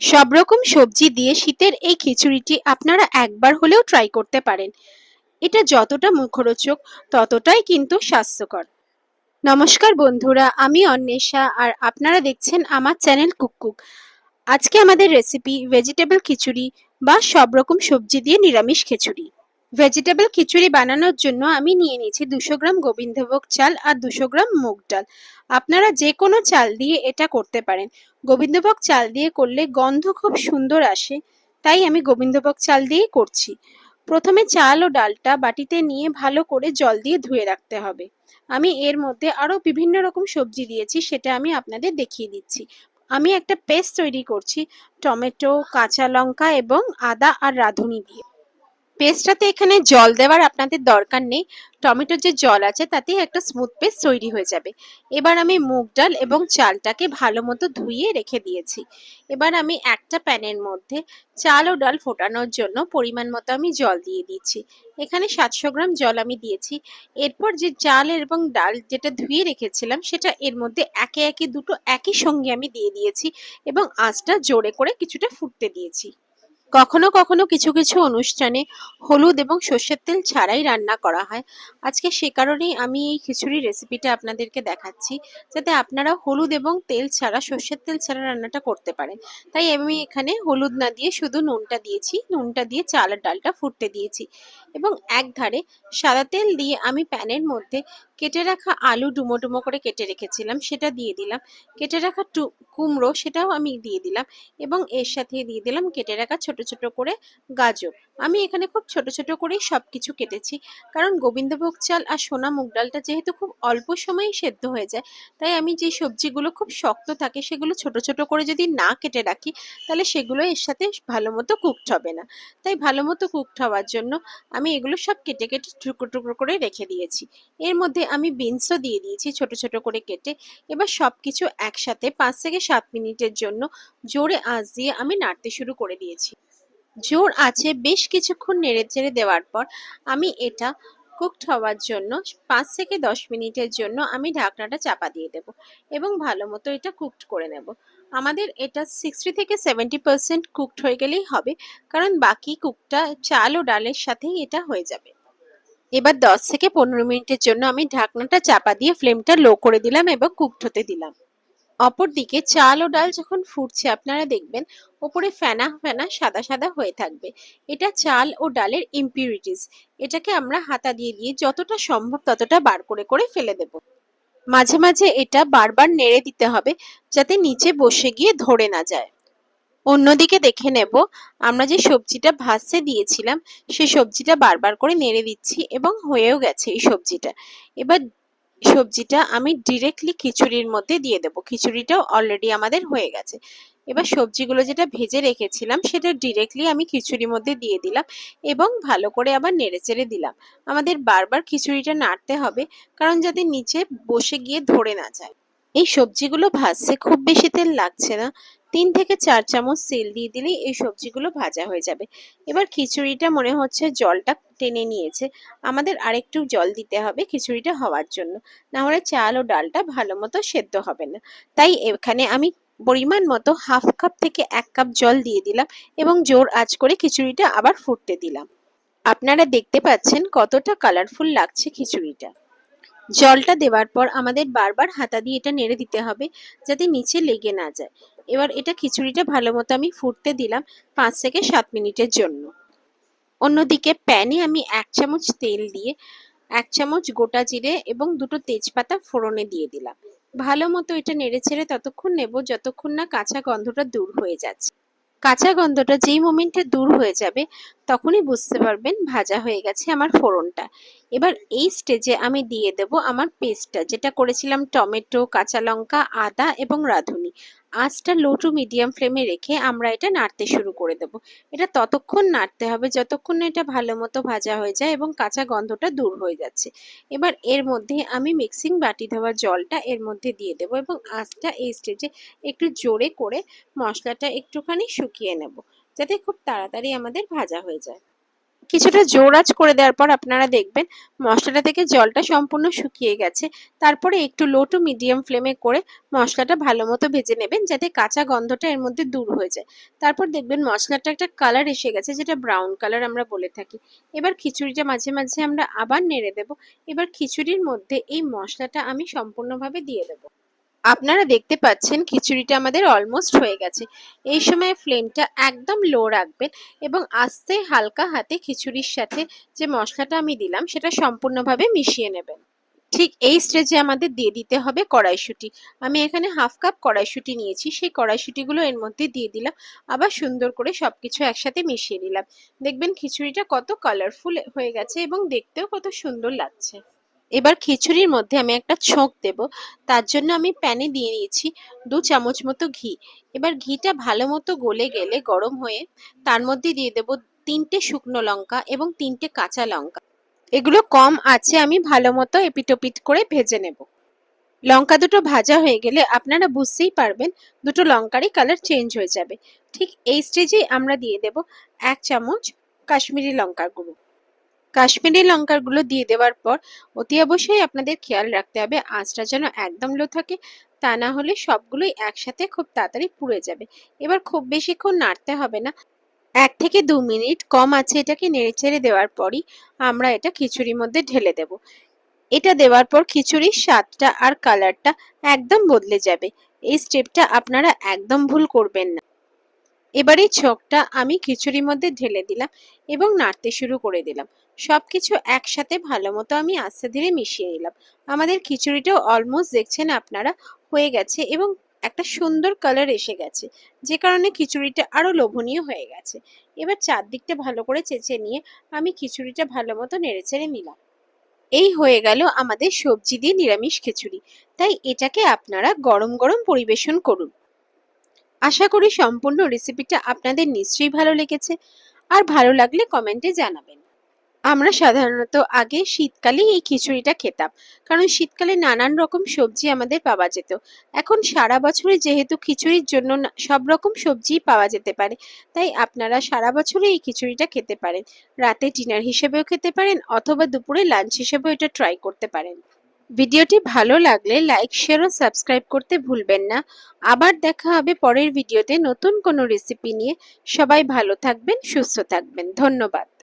সব রকম সবজি দিয়ে শীতের এই খিচুড়িটি আপনারা একবার হলেও ট্রাই করতে পারেন। এটা যতটা মুখরোচক, ততটাই কিন্তু স্বাস্থ্যকর। নমস্কার বন্ধুরা, আমি অন্বেষা আর আপনারা দেখছেন আমার চ্যানেল কুককুক আজকে আমাদের রেসিপি ভেজিটেবল খিচুড়ি বা সব রকম সবজি দিয়ে নিরামিষ খিচুড়ি। ভেজিটেবল খিচুড়ি বানানোর জন্য আমি নিয়ে নিয়েছি দুশো গ্রাম গোবিন্দভোগ চাল আর দুশো গ্রাম মুগ ডাল। আপনারা যে কোনো চাল দিয়ে এটা করতে পারেন। গোবিন্দভোগ চাল দিয়ে করলে গন্ধ খুব সুন্দর আসে, তাই আমি গোবিন্দভোগ চাল দিয়েই করছি। প্রথমে চাল ও ডালটা বাটিতে নিয়ে ভালো করে জল দিয়ে ধুয়ে রাখতে হবে। আমি এর মধ্যে আরও বিভিন্ন রকম সবজি দিয়েছি, সেটা আমি আপনাদের দেখিয়ে দিচ্ছি। আমি একটা পেস্ট তৈরি করছি, টমেটো, কাঁচা লঙ্কা এবং আদা আর রাঁধুনি দিয়ে। পেস্টটাতে এখানে জল দেওয়ার আপনাদের দরকার নেই। টমেটোর যে জল আছে, তাতেই একটা স্মুথ পেস্ট তৈরি হয়ে যাবে। এবার আমি মুগ ডাল এবং চালটাকে ভালো মতো ধুয়ে রেখে দিয়েছি। এবার আমি একটা প্যানের মধ্যে চাল ও ডাল ফোটানোর জন্য পরিমাণ মতো আমি জল দিয়ে দিচ্ছি। এখানে সাতশো গ্রাম জল আমি দিয়েছি। এরপর যে চাল এবং ডাল যেটা ধুয়ে রেখেছিলাম, সেটা এর মধ্যে একে একে দুটো একই সঙ্গে আমি দিয়ে দিয়েছি এবং আঁচটা জোরে করে কিছুটা ফুটতে দিয়েছি। কখনো কখনো কিছু কিছু অনুষ্ঠানে হলুদ এবং সর্ষের তেল ছাড়াই রান্না করা হয়। আজকে সে কারণেই আমি এই খিচুড়ির রেসিপিটা আপনাদেরকে দেখাচ্ছি, যাতে আপনারা হলুদ এবং তেল ছাড়া, সর্ষের তেল ছাড়া রান্নাটা করতে পারেন। তাই আমি এখানে হলুদ না দিয়ে শুধু নুনটা দিয়েছি, নুনটা দিয়ে চাল আর ডালটা ফুটতে দিয়েছি। এবং এক ধারে সাদা তেল দিয়ে আমি প্যানের মধ্যে কেটে রাখা আলু ডুমো ডুমো করে কেটে রেখেছিলাম, সেটা দিয়ে দিলাম। কেটে রাখা কুমড়ো সেটাও আমি দিয়ে দিলাম এবং এর সাথে দিয়ে দিলাম কেটে রাখা ছোট ছোট করে গাজর। আমি এখানে খুব ছোট ছোট করেই সব কিছু কেটেছি, কারণ গোবিন্দভোগ চাল আর সোনা মুগ ডালটা যেহেতু খুব অল্প সময়েই সেদ্ধ হয়ে যায়, তাই আমি যে সবজিগুলো খুব শক্ত থাকে সেগুলো ছোট ছোট করে যদি না কেটে রাখি, তাহলে সেগুলো এর সাথে ভালো মতো কুকড হবে না। তাই ভালো মতো কুকড হওয়ার জন্য আমি এগুলো সব কেটে কেটে টুকরো টুকরো করে রেখে দিয়েছি। এর মধ্যে আমি বিনসও দিয়ে দিয়েছি ছোট ছোট করে কেটে। এবার সব কিছু একসাথে পাঁচ থেকে সাত মিনিটের জন্য জোরে আঁচ দিয়ে আমি নাড়তে শুরু করে দিয়েছি। জোর আছে বেশ কিছুক্ষণ নেড়ে চেড়ে দেওয়ার পর আমি এটা কুকড হওয়ার জন্য পাঁচ থেকে দশ মিনিটের জন্য আমি ঢাকনাটা চাপা দিয়ে দেব এবং ভালো মতো এটা কুকড করে নেব। আমাদের এটা সিক্সটি থেকে সেভেন্টি পার্সেন্ট কুকড হয়ে গেলেই হবে, কারণ বাকি কুকটা চাল ও ডালের সাথেই এটা হয়ে যাবে। এবার দশ থেকে পনেরো মিনিটের জন্য আমি ঢাকনাটা চাপা দিয়ে ফ্লেমটা লো করে দিলাম এবং কুকড হতে দিলাম। অপরদিকে চাল ও ডাল যখন ফুটছে, আপনারা দেখবেন ওপরে ফেনা ফেনা সাদা সাদা হয়ে থাকবে। এটা চাল ও ডালের ইম্পিউরিটিস এটাকে আমরা হাতা দিয়ে দিয়ে যতটা সম্ভব ততটা বার করে করে ফেলে দেব। মাঝে মাঝে এটা বারবার নেড়ে দিতে হবে যাতে নিচে বসে গিয়ে ধরে না যায়। অন্যদিকে দেখে নেব, আমরা যে সবজিটা ভাসতে দিয়েছিলাম সেই সবজিটা বারবার করে নেড়ে দিচ্ছি এবং হয়েও গেছে এই সবজিটা। এবার সবজিটা আমি ডিরেক্টলি খিচুড়ির মধ্যে দিয়ে দেবো। খিচুড়িটাও অলরেডি আমাদের হয়ে গেছে। এবার সবজিগুলো যেটা ভেজে রেখেছিলাম, সেটা ডিরেক্টলি আমি খিচুড়ির মধ্যে দিয়ে দিলাম এবং ভালো করে আবার নেড়েচেড়ে দিলাম। আমাদের বারবার খিচুড়িটা নাড়তে হবে, কারণ যাতে নিচে বসে গিয়ে ধরে না যায়। এই সবজিগুলো ভাজছে খুব বেশি তেল লাগছে না। তিন থেকে চার চামচ তেল দিয়ে দিলেই এই সবজিগুলো ভাজা হয়ে যাবে। এবার খিচুড়িটা মনে হচ্ছে জলটা টেনে নিয়েছে। আমাদের আরেকটু জল দিতে হবে খিচুড়িটা হওয়ার জন্য। না হলে চাল ও ডালটা ভালো মতো সেদ্ধ হবে না। তাই এখানে আমি পরিমাণ মতো হাফ কাপ থেকে এক কাপ জল দিয়ে দিলাম এবং জোর আঁচ করে খিচুড়িটা আবার ফুটতে দিলাম। আপনারা দেখতে পাচ্ছেন কতটা কালারফুল লাগছে খিচুড়িটা। জলটা দেওয়ার পর আমাদের বারবার হাতা দিয়ে এটা নেড়ে দিতে হবে যাতে নিচে লেগে না যায়। এবার এটা খিচুড়িটা ভালো মতো আমি ফুটতে দিলাম পাঁচ থেকে সাত মিনিটের জন্য। অন্যদিকে প্যানে আমি এক চামচ তেল দিয়ে এক চামচ গোটা জিরে এবং দুটো তেজপাতা ফোড়নে দিয়ে দিলাম। ভালো মতো এটা নেড়ে ছেড়ে ততক্ষণ নেব যতক্ষণ না কাঁচা গন্ধটা দূর হয়ে যাচ্ছে। কাঁচা গন্ধটা যেই মোমেন্টে দূর হয়ে যাবে, তখনই বুঝতে পারবেন ভাজা হয়ে গেছে আমার ফোড়নটা। এবার এই স্টেজে আমি দিয়ে দেব আমার পেস্টটা যেটা করেছিলাম টমেটো, কাঁচা লঙ্কা, আদা এবং রাঁধুনি। আঁচটা লো টু মিডিয়াম ফ্লেমে রেখে আমরা এটা নাড়তে শুরু করে দেব। এটা ততক্ষণ নাড়তে হবে যতক্ষণ না এটা ভালো মতো ভাজা হয়ে যায় এবং কাঁচা গন্ধটা দূর হয়ে যাচ্ছে। এবার এর মধ্যে আমি মিক্সিং বাটি দেওয়া জলটা এর মধ্যে দিয়ে দেবো এবং আঁচটা এই স্টেজে একটু জোরে করে মশলাটা একটুখানি শুকিয়ে নেব। যাতে খুব তাড়াতাড়ি আমাদের ভাজা হয়ে যায়। কিছুটা জোর আঁচ করে দেওয়ার পর আপনারা দেখবেন মশলাটা থেকে জলটা সম্পূর্ণ শুকিয়ে গেছে। তারপরে একটু লো টু মিডিয়াম ফ্লেমে করে মশলাটা ভালো মতো ভেজে নেবেন যাতে কাঁচা গন্ধটা এর মধ্যে দূর হয়ে যায়। তারপর দেখবেন মশলাটা একটা কালার এসে গেছে যেটা ব্রাউন কালার আমরা বলে থাকি। এবার খিচুড়িটা মাঝে মাঝে আমরা আবার নেড়ে দেব। এবার খিচুড়ির মধ্যে এই মশলাটা আমি সম্পূর্ণভাবে দিয়ে দেবো। আপনারা দেখতে পাচ্ছেন খিচুড়িটা আমাদের অলমোস্ট হয়ে গেছে। এই সময় ফ্লেমটা একদম লো রাখবেন এবং আস্তে হালকা হাতে খিচুড়ির সাথে যে মশলাটা আমি দিলাম, সেটা সম্পূর্ণভাবে মিশিয়ে নেবেন। ঠিক এই স্টেজে আমাদের দিয়ে দিতে হবে কড়াইশুঁটি। আমি এখানে হাফ কাপ কড়াইশুঁটি নিয়েছি, সেই কড়াইশুঁটিগুলো এর মধ্যে দিয়ে দিলাম, আবার সুন্দর করে সবকিছু একসাথে মিশিয়ে নিলাম। দেখবেন খিচুড়িটা কত কালারফুল হয়ে গেছে এবং দেখতেও কত সুন্দর লাগছে। এবার খিচুড়ির মধ্যে আমি একটা ছোঁক দেব। তার জন্য আমি প্যানে দিয়ে নিয়েছি দু চামচ মতো ঘি। এবার ঘিটা ভালো মতো গলে গেলে গরম হয়ে তার মধ্যে দিয়ে দেব তিনটে শুকনো লঙ্কা এবং তিনটে কাঁচা লঙ্কা। এগুলো কম আছে আমি ভালো মতো এপিটোপিট করে ভেজে নেব। লঙ্কা দুটো ভাজা হয়ে গেলে আপনারা বুঝতেই পারবেন দুটো লঙ্কারই কালার চেঞ্জ হয়ে যাবে। ঠিক এই স্টেজেই আমরা দিয়ে দেব এক চামচ কাশ্মীরি লঙ্কার গুঁড়ো। কাশ্মীরি লঙ্কারগুলো দিয়ে দেওয়ার পর অতি অবশ্যই আপনাদের খেয়াল রাখতে হবে, আঁচটা যেন একদম লো থাকে, তা না হলে সবগুলোই একসাথে খুব তাড়াতাড়ি পুড়ে যাবে। এবার খুব বেশিক্ষণ নাড়তে হবে না। এক থেকে দু মিনিট কম আছে এটাকে নেড়ে চেড়ে দেওয়ার পরই আমরা এটা খিচুড়ির মধ্যে ঢেলে দেব। এটা দেওয়ার পর খিচুড়ির স্বাদটা আর কালারটা একদম বদলে যাবে। এই স্টেপটা আপনারা একদম ভুল করবেন না। এবার ছকটা আমি খিচুড়ির মধ্যে ঢেলে দিলাম এবং নাড়তে শুরু করে দিলাম। সব কিছু একসাথে ভালো মতো আমি আস্তে ধীরে মিশিয়ে নিলাম। আমাদের খিচুড়িটাও অলমোস্ট দেখছেন আপনারা, হয়ে গেছে এবং একটা সুন্দর কালার এসে গেছে, যে কারণে খিচুড়িটা আরও লোভনীয় হয়ে গেছে। এবার চারদিকটা ভালো করে চেঁচে নিয়ে আমি খিচুড়িটা ভালো মতো নেড়েচেড়ে নিলাম। এই হয়ে গেল আমাদের সবজি দিয়ে নিরামিষ খিচুড়ি। তাই এটাকে আপনারা গরম গরম পরিবেশন করুন। আশা করি সম্পূর্ণ রেসিপিটা আপনাদের নিশ্চয়ই ভালো লেগেছে। আর ভালো লাগলে কমেন্টে জানাবেন। আমরা সাধারণত আগে শীতকালে এই খিচুড়িটা খেতাম, কারণ শীতকালে নানান রকম সবজি আমাদের পাওয়া যেত। এখন সারা বছরে যেহেতু খিচুড়ির জন্য সব রকম সবজি পাওয়া যেতে পারে, তাই আপনারা সারা বছরে এই খিচুড়িটা খেতে পারেন। রাতে ডিনার হিসেবেও খেতে পারেন, অথবা দুপুরে লাঞ্চ হিসেবেও এটা ট্রাই করতে পারেন। ভিডিওটি ভালো লাগলে লাইক, শেয়ার ও সাবস্ক্রাইব করতে ভুলবেন না। আবার দেখা হবে পরের ভিডিওতে নতুন কোনো রেসিপি নিয়ে। সবাই ভালো থাকবেন, সুস্থ থাকবেন। ধন্যবাদ।